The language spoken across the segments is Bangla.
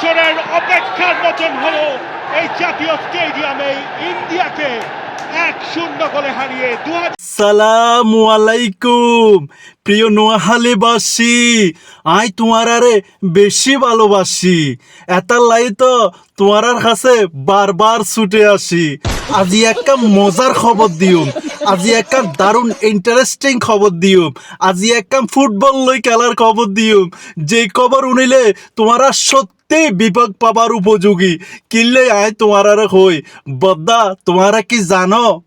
বছরের অপেক্ষার মতন হলো এই জাতীয় স্টেডিয়ামে ইন্ডিয়াকে এক শূন্য গোলে হারিয়ে দু সালামু আলাইকুম, প্রিয় নোয়াহালিবাসী আই তোমার আরে বেশি ভালোবাসি। এটার লাই তো তোমার কাছে বারবার ছুটে আসি। আজি একটা মজার খবর দিউম। আজি একটা দারুণ ইন্টারেস্টিং খবর দিউম। আজি একটা ফুটবল লই খেলার খবর দিউম। যে খবর উনিলে তোমারা সত্যি বিপদ পাবার উপযোগী। কিনলে আয় তোমার আর হই। বদ্দা, তোমারা কি জানো?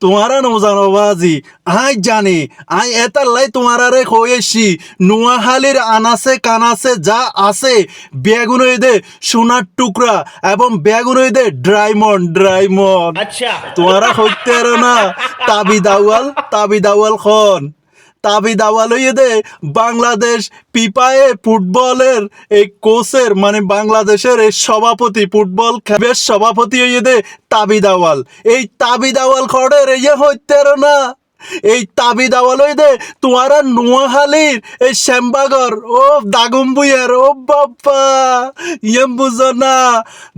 তোমারা নজানো বাজি। আই জানি আই এটা লাই তোমারারে কয়েছি নোয়াহালির আনাসে কানাসে যা আছে বেগুনইদে সোনার টুকরা এবং বেগুনইদে ড্রাইমন্ড ড্রাইমন্ড আচ্ছা। তোমারা হইতে না তাবি দাওয়াল তাবি দাওয়াল খন। তাবি দাওয়াল হইয়ে দে। বাংলাদেশ পিপায়ে ফুটবলের এই কোচের মানে বাংলাদেশের এই সভাপতি, ফুটবল খেবের সভাপতি হইয়ে দে তাবি দাওয়াল। এই তাবি দাওয়াল খড়ের ইয়ে হইতে আরও না। এই তাবি দাওয়াল হই দে তোমারা নোয়াখালীর এই শ্যামবাগর। ও দাগম্বুয়ের ও বাবা ইয়ে বুঝো না।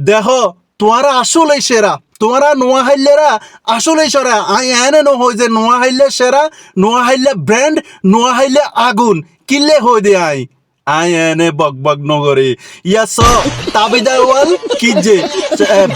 দেখো তোমারা আসলেই সেরা। তোমারা নোয়াহাইলেরা আসলেই সেরা। আই এনে ন হই যে নোয়াহাইলে সেরা নোয়াহাইলে ব্র্যান্ড নোয়াহাইলে আগুন। কিল্লে হই দে আই। আই এনে বক বক নগরে। ইয়াস তাবিদাওয়াল কি যে?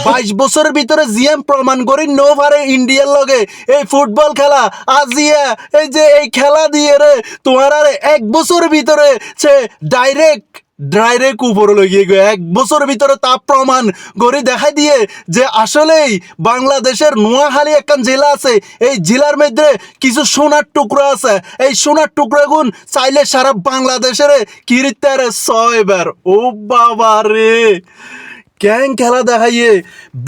বাইশ বছরের ভিতরে জিএম প্রমাণ করি নো পারে ইন্ডিয়ার লগে। এই ফুটবল খেলা আজিয়া এই যে এই খেলা দিয়ে রে, তোমার এক বছরের ভিতরে সে ডাইরেক্ট ডাইরেক্ট উপরে লগিয়ে গো এক বছরের ভিতরে তা প্রমাণ করে দেখাই দিয়ে যে আসলেই বাংলাদেশের নোয়াখালী একখান জেলা আছে, এই জেলার মধ্যে কিছু সোনার টুকরো আছে। এই সোনার টুকরো গুণ চাইলে সারা বাংলাদেশের কিরিতারে ছয়বার। ও বাবা রে! ক্যাং খেলা দেখাইয়ে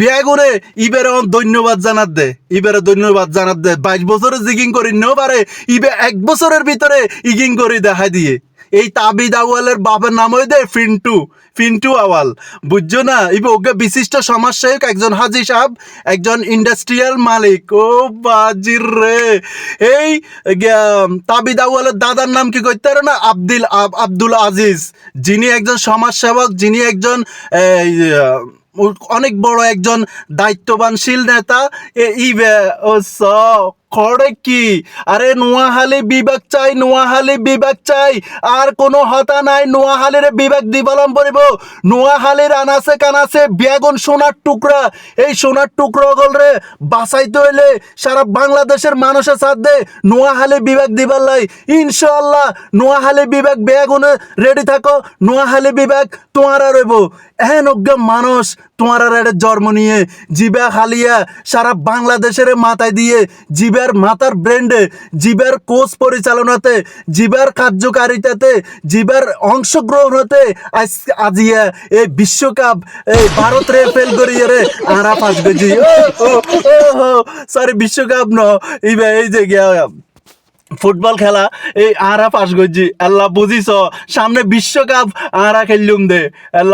বেগুনে ইবের আমার ধন্যবাদ জানাত দে, ইবের ধন্যবাদ জানাত দে। বাইশ বছরের জিগিং করি নেও পারে ইবে এক বছরের ভিতরে ইগিং করে দেখাই দিয়ে। এই তাবিদ আওয়ালের বাবার নাম হয়ে দেয় ফিন্টু ফিন্টু আওয়াল বুঝছ না? ইবে ওকে বিশিষ্ট সমাজসেবক, একজন হাজি সাহেব, একজন ইন্ডাস্ট্রিয়াল মালিক। ও বাজির রে। এই তাবিদ আওয়ালের দাদার নাম কি করতে পারো না? আব্দুল, আব- আব্দুল আজিজ। যিনি একজন সমাজসেবক, যিনি একজন অনেক বড় একজন দায়িত্ববানশীল নেতা। এ- ই ও খড়ে কি? আরে নোয়াহালি বিভাগ চাই নোয়াহালি বিভাগ চাই। আর কোনো হতা নাই নোয়াহালির বিভাগ দিবলম পড়িব নোয়াহালির আনাসে কানাসে বেগুন সোনার টুকরা। এই সোনার টুকরা রে বাঁচাইতে হইলে সারা বাংলাদেশের মানুষের সাথে নোয়াহালি বিভাগ দিবার লাই। ইনশাল্লাহ নোয়াহালি বিভাগ বেগুনে রেডি থাকো। নোয়াহালি বিভাগ তোমার রইব এহেন অজ্ঞ মানুষ তোমার একটা জন্ম নিয়ে, জিবা হালিয়া সারা বাংলাদেশের মাথায় দিয়ে জিবার মাথার ব্র্যান্ডে, জিবার কোচ পরিচালনাতে, জিবার কার্যকারিতাতে, জিবার অংশগ্রহণ হতে আজ আজিয়া এই বিশ্বকাপ এই ভারত রে ফেল করিয়ে রে, আরা পাঁচ ও সরি বিশ্বকাপ ন, ইবে, এই যে গিয়া, ফুটবল খেলা, এই আরা পাস করছি আল্লাহ বুঝিস, সামনে বিশ্বকাপ আরা খেললুম দে। আল্লাহ